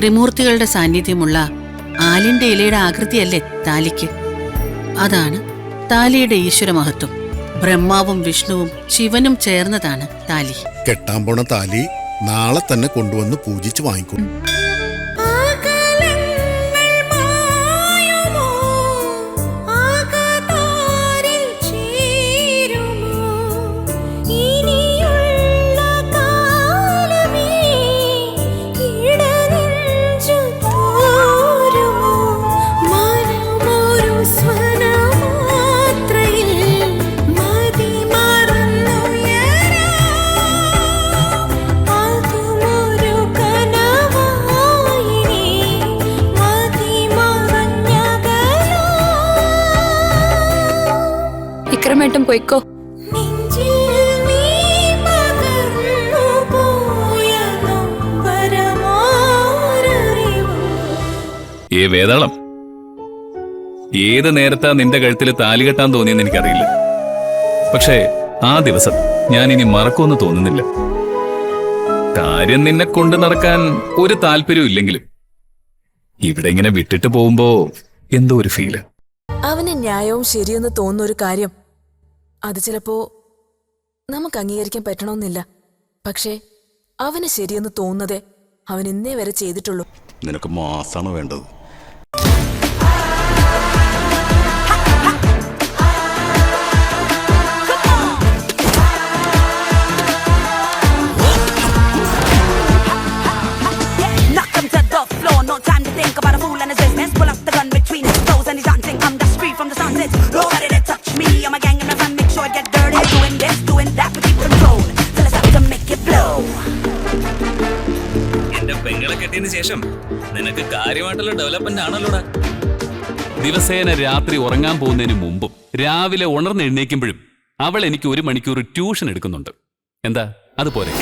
ത്രിമൂർത്തികളുടെ സാന്നിധ്യമുള്ള ആലിന്റെ ഇലയുടെ ആകൃതിയല്ലേ താലിക്ക്? അതാണ് താലിയുടെ ഈശ്വര മഹത്വം ബ്രഹ്മാവും വിഷ്ണുവും ശിവനും ചേർന്നതാണ് താലി. കെട്ടാൻ പോണ താലി നാളെ തന്നെ കൊണ്ടുവന്ന് പൂജിച്ച് വാങ്ങിക്കും. വിക്രമേട്ടൻ പൊയ്ക്കോ. ഏ വേതാളം. ഏത് നേരത്താ നിന്റെ കഴുത്തിൽ താലി കെട്ടാൻ തോന്നിയെന്ന് എനിക്കറിയില്ല. പക്ഷേ ആ ദിവസം ഞാൻ ഇനി മറക്കുമെന്ന് തോന്നുന്നില്ല. കാര്യം നിന്നെ കൊണ്ടു നടക്കാൻ ഒരു താല്പര്യവും ഇല്ലെങ്കിലും ഇവിടെ ഇങ്ങനെ വിട്ടിട്ട് പോകുമ്പോ എന്തോ ഒരു ഫീൽ അവന് ന്യായവും ശരിയെന്ന് തോന്നുന്ന ഒരു കാര്യം അത് ചിലപ്പോ നമുക്ക് അംഗീകരിക്കാൻ പറ്റണമെന്നില്ല പക്ഷേ അവന് ശരിയെന്ന് തോന്നുന്നതേ അവൻ ഇന്നേ വരെ ചെയ്തിട്ടുള്ളൂ. നിനക്ക് മാസാണ് വേണ്ടത്. പെങ്ങളെ കെട്ടിയതിന് ശേഷം നിനക്ക് കാര്യമായിട്ടുള്ള ഡെവലപ്മെന്റ് ആണല്ലോടാ. ദിവസേന രാത്രി ഉറങ്ങാൻ പോകുന്നതിന് മുമ്പും രാവിലെ ഉണർന്നെഴുന്നേക്കുമ്പോഴും അവൾ എനിക്ക് ഒരു മണിക്കൂർ ട്യൂഷൻ എടുക്കുന്നുണ്ട്. എന്താ? അതുപോലെ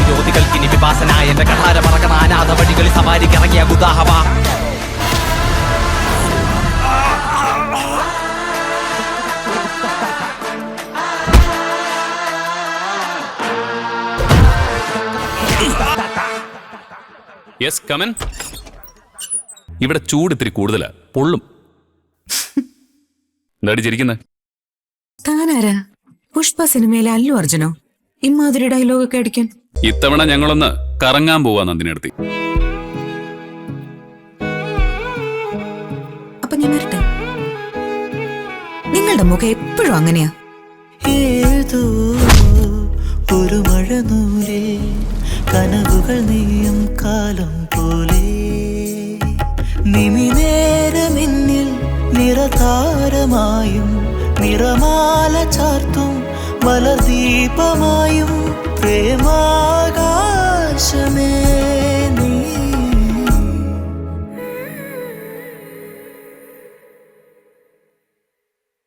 വിരോധികൾക്കിനി വിപാസനായ എന്റെ കഠാര മറക്കണ അനാഥ വഴികളിൽ സവാരിക്കിറങ്ങിയ ഗുദാഹവ. യെസ് കമൻ ഇവിടെ ചൂട് ഇത്തിരി കൂടുതലാ. പൊള്ളും. എന്താടി ചിരിക്കുന്നത് താനാരാ? പുഷ്പ സിനിമയിലെ അല്ലു അർജുനോ? ഇമാതിരി ഡയലോഗ് ഒക്കെ അടിക്കാൻ. ഇത്തവണ ഞങ്ങളൊന്ന് കറങ്ങാൻ പോവാ നന്ദിനടുത്തി അപ്പൊ ഞാൻ വരട്ടെ? നിങ്ങളുടെ മുഖം എപ്പോഴും അങ്ങനെയാ. ഏതോ ഒരു മഴ നൂലേ കനവുകൾ നെയ്യും കാലം പോലെ. നിമിനേരമെന്നിൽ നിറതാരമായും നിറമാല ചാർത്തും വലദീപമായും പ്രേമാകാശമേ.